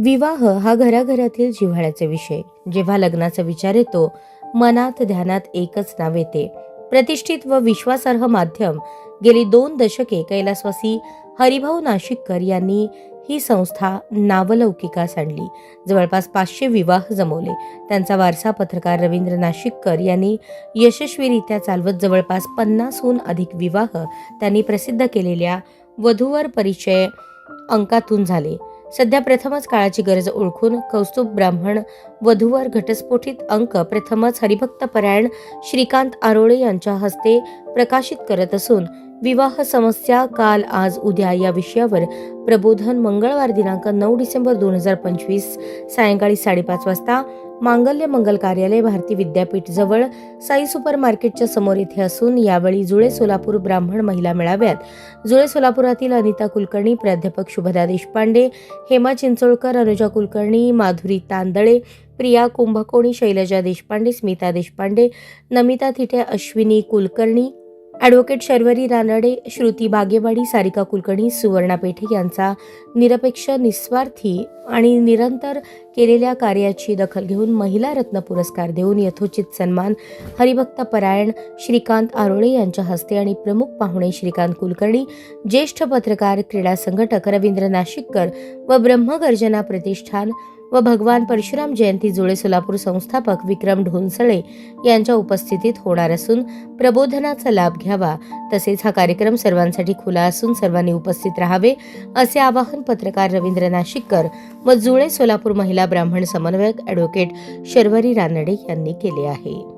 विवाह हा घराघरातील जिव्हाळ्याचा विषय. जेव्हा लग्नाचा विचार येतो मनात ध्यानात एकच नाव येते. प्रतिष्ठित व विश्वासार्ह माध्यम गेली दोन दशके कैलासवासी हरिभाऊ नाशिककर यांनी ही संस्था नावलौकिकास आणली जवळपास पाचशे विवाह जमवले. त्यांचा वारसा पत्रकार रवींद्र नाशिककर यांनी यशस्वीरित्या चालवत जवळपास पन्नासहून अधिक विवाह त्यांनी प्रसिद्ध केलेल्या वधूवर परिचय अंकातून झाले. सध्या प्रथमच काळाची गरज ओळखून कौस्तुभ ब्राह्मण वधूवर घटस्फोटित अंक प्रथमच हरिभक्त परायण श्रीकांत आरोळे यांच्या हस्ते प्रकाशित करत असून विवाह समस्या काल आज उद्या या विषयावर प्रबोधन मंगळवार दिनांक नऊ डिसेंबर दोन हजार पंचवीस सायंकाळी साडेपाच वाजता मांगल्य मंगल कार्यालय भारती विद्यापीठ जवळ साई सुपर मार्केटच्या समोर येथे असून यावेळी जुळे सोलापूर ब्राह्मण महिला मेळाव्यात. जुळे सोलापुरातील अनिता कुलकर्णी प्राध्यापक शुभदा देशपांडे हेमा चिंचोळकर अनुजा कुलकर्णी माधुरी तांदळे प्रिया कुंभकोणी शैलजा देशपांडे स्मिता देशपांडे नमिता थिटे अश्विनी कुलकर्णी ॲडव्होकेट शर्वरी रानडे श्रुती बागेवाडी सारिका कुलकर्णी सुवर्णा पेठे यांचा निरपेक्ष निस्वार्थी आणि निरंतर केलेल्या कार्याची दखल घेऊन महिला रत्न पुरस्कार देऊन यथोचित सन्मान हरिभक्त परायण श्रीकांत आरोळे यांच्या हस्ते आणि प्रमुख पाहुणे श्रीकांत कुलकर्णी ज्येष्ठ पत्रकार क्रीडा संघटक रवींद्र नाशिककर व ब्रह्मगर्जना प्रतिष्ठान व भगवान परशुराम जयंती जुळे सोलापूर संस्थापक विक्रम ढोनसळे यांच्या उपस्थितीत होणार असून प्रबोधनाचा लाभ घ्यावा. तसेच हा कार्यक्रम सर्वांसाठी खुला असून सर्वांनी उपस्थित राहावे असे आवाहन पत्रकार रवींद्र नाशिककर व जुळे सोलापूर महिला ब्राह्मण समन्वयक ॲडव्होकेट शर्वरी रानडे यांनी केले आहे.